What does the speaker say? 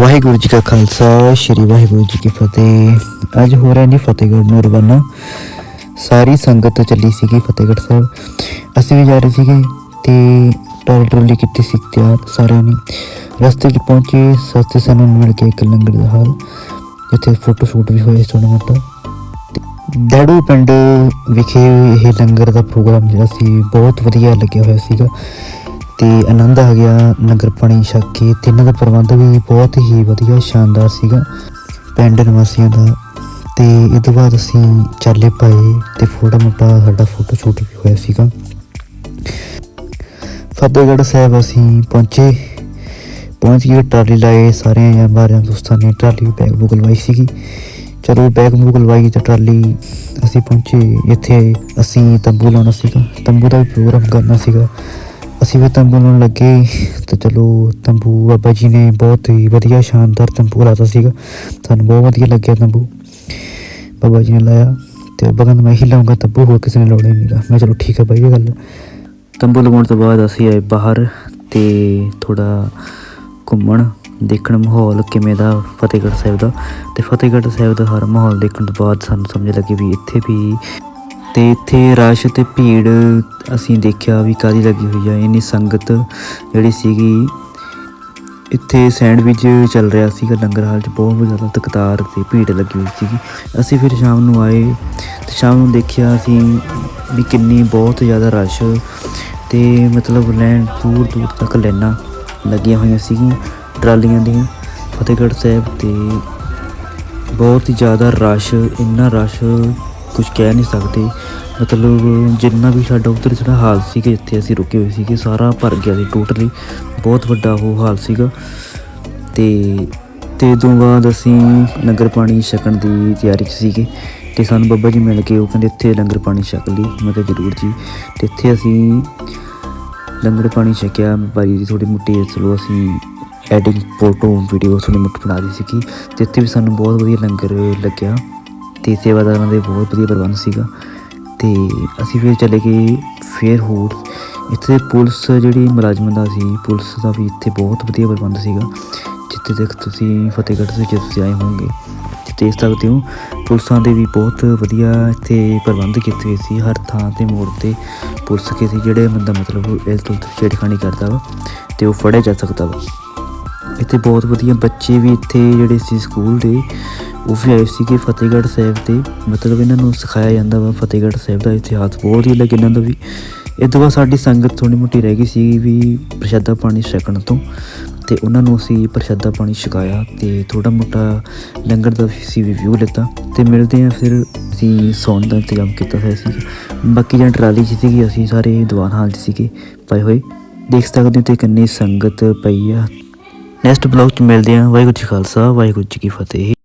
ਵਾਹਿਗੁਰੂ ਜੀ ਕਾ ਖਾਲਸਾ, ਸ੍ਰੀ ਵਾਹਿਗੁਰੂ ਜੀ ਕੀ ਫਤਿਹ। ਅੱਜ ਹੋ ਰਿਹਾ ਜੀ ਫਤਿਹਗੜ੍ਹ ਨੂੰ ਰਵਾਨਾ ਸਾਰੀ ਸੰਗਤ ਚੱਲੀ ਸੀਗੀ ਫਤਿਹਗੜ੍ਹ ਸਾਹਿਬ। ਅਸੀਂ ਵੀ ਜਾ ਰਹੇ ਸੀਗੇ ਤੇ ਟੋਲ ਟਰੋਲੀ ਕੀਤੀ ਸੀ ਤਿਆਰ ਸਾਰਿਆਂ ਨੇ। ਰਸਤੇ 'ਚ ਪਹੁੰਚੇ, ਸਸਤੇ ਸਾਨੂੰ ਮਿਲ ਕੇ ਇੱਕ ਲੰਗਰ ਦਾ ਹਾਲ। ਜਿੱਥੇ ਫੋਟੋ ਸ਼ੂਟ ਵੀ ਹੋਇਆ ਸੀ ਥੋੜਾ ਮੋਟਾ। ਤੇ ਪਿੰਡ ਵਿਖੇ ਇਹ ਲੰਗਰ ਦਾ ਪ੍ਰੋਗਰਾਮ ਜਿਹੜਾ ਸੀ, ਬਹੁਤ ਵਧੀਆ ਲੱਗਿਆ ਹੋਇਆ ਸੀਗਾ। ਤੇ ਆਨੰਦ ਆ ਗਿਆ ਲੰਗਰ ਪਾਣੀ ਛਕ ਕੇ ਤੇ ਇਹਨਾਂ ਦਾ ਪ੍ਰਬੰਧ ਵੀ ਬਹੁਤ ਹੀ ਵਧੀਆ, ਸ਼ਾਨਦਾਰ ਸੀਗਾ ਪਿੰਡ ਨਿਵਾਸੀਆਂ ਦਾ। ਤੇ ਇਹ ਤੋਂ ਬਾਅਦ ਅਸੀਂ ਚਾਲੇ ਪਾਏ ਤੇ ਫੋਟੋ ਮੋਟਾ ਸਾਡਾ ਫੋਟੋ ਸ਼ੂਟ ਵੀ ਹੋਇਆ ਸੀਗਾ। ਫਤਿਹਗੜ੍ਹ ਸਾਹਿਬ ਅਸੀਂ ਪਹੁੰਚੇ, ਪਹੁੰਚ ਕੇ ਟਰਾਲੀ ਲਾਏ, ਸਾਰਿਆਂ ਜਾਂ ਬਾਰਿਆਂ ਦੋਸਤਾਂ ਨੇ ਟਰਾਲੀ ਬੈਗ ਬੁੱਕ ਲਵਾਈ ਸੀਗੀ। ਚਲੋ ਬੈਗ ਬੁੱਕ ਲਵਾਈ ਤੇ ਟਰਾਲੀ ਅਸੀਂ ਪਹੁੰਚੇ, ਇੱਥੇ ਅਸੀਂ ਤੰਬੂ ਲਾਉਣਾ ਸੀਗਾ, ਤੰਬੂ ਦਾ ਵੀ ਪ੍ਰੋਗਰਾਮ ਕਰਨਾ ਸੀਗਾ। ਅਸੀਂ ਵੀ ਤੰਬੂ ਲਾਉਣ ਲੱਗੇ ਤੇ ਚਲੋ ਤੰਬੂ ਬਾਬਾ ਜੀ ਨੇ ਬਹੁਤ ਹੀ ਵਧੀਆ ਸ਼ਾਨਦਾਰ ਤੰਬੂ ਲਾਤਾ ਸੀਗਾ। ਸਾਨੂੰ ਬਹੁਤ ਵਧੀਆ ਲੱਗਿਆ ਤੰਬੂ। ਬਾਬਾ ਜੀ ਨੇ ਲਾਇਆ ਤੇ ਬਗਨ ਮੈਂ ਹੀ ਲਾਉਂਗਾ ਤੰਬੂ ਹੋਰ ਕਿਸੇ ਨੇ ਲਾਉਣਾ ਨਹੀਂਗਾ। ਮੈਂ ਚਲੋ ਠੀਕ ਹੈ ਬਾਈ, ਇਹ ਗੱਲ ਤੰਬੂ ਲਗਾਉਣ ਤੋਂ ਬਾਅਦ ਅਸੀਂ ਆਏ ਬਾਹਰ ਤੇ ਥੋੜਾ ਘੁੰਮਣ, ਦੇਖਣ ਮਾਹੌਲ ਕਿਵੇਂ ਦਾ ਫਤਿਹਗੜ੍ਹ ਸਾਹਿਬ ਦਾ। ਤੇ ਫਤਿਹਗੜ੍ਹ ਸਾਹਿਬ ਦਾ ਹਰ ਮਾਹੌਲ ਦੇਖਣ ਤੋਂ ਬਾਅਦ ਸਾਨੂੰ ਸਮਝ ਲੱਗੀ ਵੀ ਇੱਥੇ ਵੀ ਤੇ ਇੱਥੇ ਰਸ਼ ਤੇ ਭੀੜ ਅਸੀਂ ਦੇਖਿਆ ਵੀ ਕਾਦੀ ਲੱਗੀ ਹੋਈ ਆ। ਇੰਨੀ ਸੰਗਤ ਜਿਹੜੀ ਸੀਗੀ, ਇੱਥੇ ਸੈਂਡਵਿਚ ਚੱਲ ਰਿਹਾ ਸੀਗਾ ਲੰਗਰ ਹਾਲ 'ਚ, ਬਹੁਤ ਜ਼ਿਆਦਾ ਤਕਤਾਰ ਤੇ ਭੀੜ ਲੱਗੀ ਹੋਈ ਸੀਗੀ। ਅਸੀਂ ਫਿਰ ਸ਼ਾਮ ਨੂੰ ਆਏ ਤੇ ਸ਼ਾਮ ਨੂੰ ਦੇਖਿਆ ਅਸੀਂ ਵੀ ਕਿੰਨੀ ਬਹੁਤ ਜ਼ਿਆਦਾ ਰਸ਼ ਤੇ ਮਤਲਬ ਲੈਣ ਦੂਰ ਦੂਰ ਤੱਕ ਲਾਈਨਾਂ ਲੱਗੀਆਂ ਹੋਈਆਂ ਸੀਗੀਆਂ, ਟਰਾਲੀਆਂ ਦੀਆਂ, ਫਤਿਹਗੜ੍ਹ ਸਾਹਿਬ ਤੇ ਬਹੁਤ ਹੀ ਜ਼ਿਆਦਾ ਰਸ਼, ਇੰਨਾ ਰਸ਼ ਕੁਝ ਕਹਿ ਨਹੀਂ ਸਕਦੇ। ਮਤਲਬ ਜਿੰਨਾ ਵੀ ਸਾਡਾ ਉਧਰ ਜਿਹੜਾ ਹਾਲ ਸੀਗਾ, ਜਿੱਥੇ ਅਸੀਂ ਰੁਕੇ ਹੋਏ ਸੀਗੇ, ਸਾਰਾ ਭਰ ਗਿਆ ਸੀ ਟੋਟਲੀ ਬਹੁਤ ਵੱਡਾ ਉਹ ਹਾਲ ਸੀਗਾ। ਤੇ ਤੇ ਤੋਂ ਬਾਅਦ ਅਸੀਂ ਲੰਗਰ ਪਾਣੀ ਛਕਣ ਦੀ ਤਿਆਰੀ 'ਚ ਸੀਗੇ। ਤੇ ਸਾਨੂੰ ਬੱਬਾ ਜੀ ਮਿਲ ਕੇ ਉਹ ਕਹਿੰਦੇ ਇੱਥੇ ਲੰਗਰ ਪਾਣੀ ਛਕ ਲਈ। ਮੈਂ ਕਿਹਾ ਜ਼ਰੂਰ ਜੀ। ਤੇ ਇੱਥੇ ਅਸੀਂ ਲੰਗਰ ਪਾਣੀ ਛਕਿਆ। ਬਾਈ ਦੀ ਥੋੜੀ ਮੁੱਟੀ ਚਲੋ ਅਸੀਂ ਐਡਿੰਗ ਫੋਟੋ ਵੀਡੀਓ ਥੋੜੀ ਮੁੱਠ ਬਣਾ ਰਹੀ ਸੀਗੀ। ਤੇ ਇੱਥੇ ਵੀ ਸਾਨੂੰ ਬਹੁਤ ਵਧੀਆ ਲੰਗਰ ਲੱਗਿਆ। ਤੇ ਸੇਵਾਦਾਰਾਂ ਦੇ ਬਹੁਤ ਵਧੀਆ ਪ੍ਰਬੰਧ ਸੀਗਾ। ਤੇ ਅਸੀਂ ਫਿਰ ਚਲੇ ਗਏ ਫੇਰ ਹੋਰ। ਇੱਥੇ ਪੁਲਿਸ ਜਿਹੜੀ ਮੁਲਾਜ਼ਮਾਂ ਦਾ ਸੀ, ਪੁਲਿਸ ਦਾ ਵੀ ਇੱਥੇ ਬਹੁਤ ਵਧੀਆ ਪ੍ਰਬੰਧ ਸੀਗਾ। ਜਿੱਥੇ ਤੱਕ ਤੁਸੀਂ ਫਤਿਹਗੜ੍ਹ ਤੋਂ ਜੇ ਤੁਸੀਂ ਆਏ ਹੋਵੋਗੇ ਤੇ ਸਕਦੇ ਹੋ, ਪੁਲਿਸਾਂ ਦੇ ਵੀ ਬਹੁਤ ਵਧੀਆ ਇੱਥੇ ਪ੍ਰਬੰਧ ਕੀਤੇ ਹੋਏ ਸੀ। ਹਰ ਥਾਂ ਤੇ ਮੋੜ ਤੇ ਪੁਲਿਸ ਕਿਸੇ ਜਿਹੜੇ ਬੰਦਾ ਮਤਲਬ ਇਸ ਤੋਂ ਛੇੜਖਾਨੀ ਕਰਦਾ ਵਾ ਤੇ ਉਹ ਫੜਿਆ ਜਾ ਸਕਦਾ ਵਾ। ਇੱਥੇ ਬਹੁਤ ਵਧੀਆ ਬੱਚੇ ਵੀ ਇੱਥੇ ਜਿਹੜੇ ਸੀ ਸਕੂਲ ਦੇ ਉਹ ਵੀ ਆਏ ਸੀਗੇ ਫਤਿਹਗੜ੍ਹ ਸਾਹਿਬ ਤੇ ਮਤਲਬ ਇਹਨਾਂ ਨੂੰ ਸਿਖਾਇਆ ਜਾਂਦਾ ਵਾ ਫਤਿਹਗੜ੍ਹ ਸਾਹਿਬ ਦਾ ਇਤਿਹਾਸ। ਬਹੁਤ ਹੀ ਲੱਗ ਇਹਨਾਂ ਦਾ ਵੀ। ਇਹ ਤੋਂ ਬਾਅਦ ਸਾਡੀ ਸੰਗਤ ਥੋੜੀ ਮੋਟੀ ਰਹਿ ਗਈ ਸੀ ਵੀ ਪ੍ਰਸ਼ਾਦਾ ਪਾਣੀ ਛਕਣ ਤੋਂ। ਤੇ ਉਹਨਾਂ ਨੂੰ ਅਸੀਂ ਪ੍ਰਸ਼ਾਦਾ ਪਾਣੀ ਛਕਾਇਆ ਤੇ ਥੋੜਾ ਮੋਟਾ ਲੰਗਰ ਦਾ ਵੀ ਸੀ ਵਿਊ ਲਿੱਤਾ ਤੇ ਮਿਲਦੇ ਆ ਫਿਰ ਅਸੀਂ ਸੌਣ ਦਾ ਇੰਤਜ਼ਾਮ ਕੀਤਾ ਹੋਇਆ ਸੀ ਬਾਕੀ ਜਾਂ ਟਰਾਲੀ 'ਚ ਸੀਗੀ, ਅਸੀਂ ਸਾਰੇ ਦੀਵਾਨ ਹਾਲ 'ਚ ਸੀਗੇ ਪਏ ਹੋਏ। ਦੇਖ ਸਕਦੇ ਹੋ ਤੇ ਕਿੰਨੀ ਸੰਗਤ ਪਈ ਆ। ਨੈਕਸਟ ਬਲੌਗ 'ਚ ਮਿਲਦੇ ਆ ਵਾਹਿਗੁਰੂ ਜੀ ਖਾਲਸਾ, ਵਾਹਿਗੁਰੂ ਜੀ ਕੀ ਫਤਿਹ।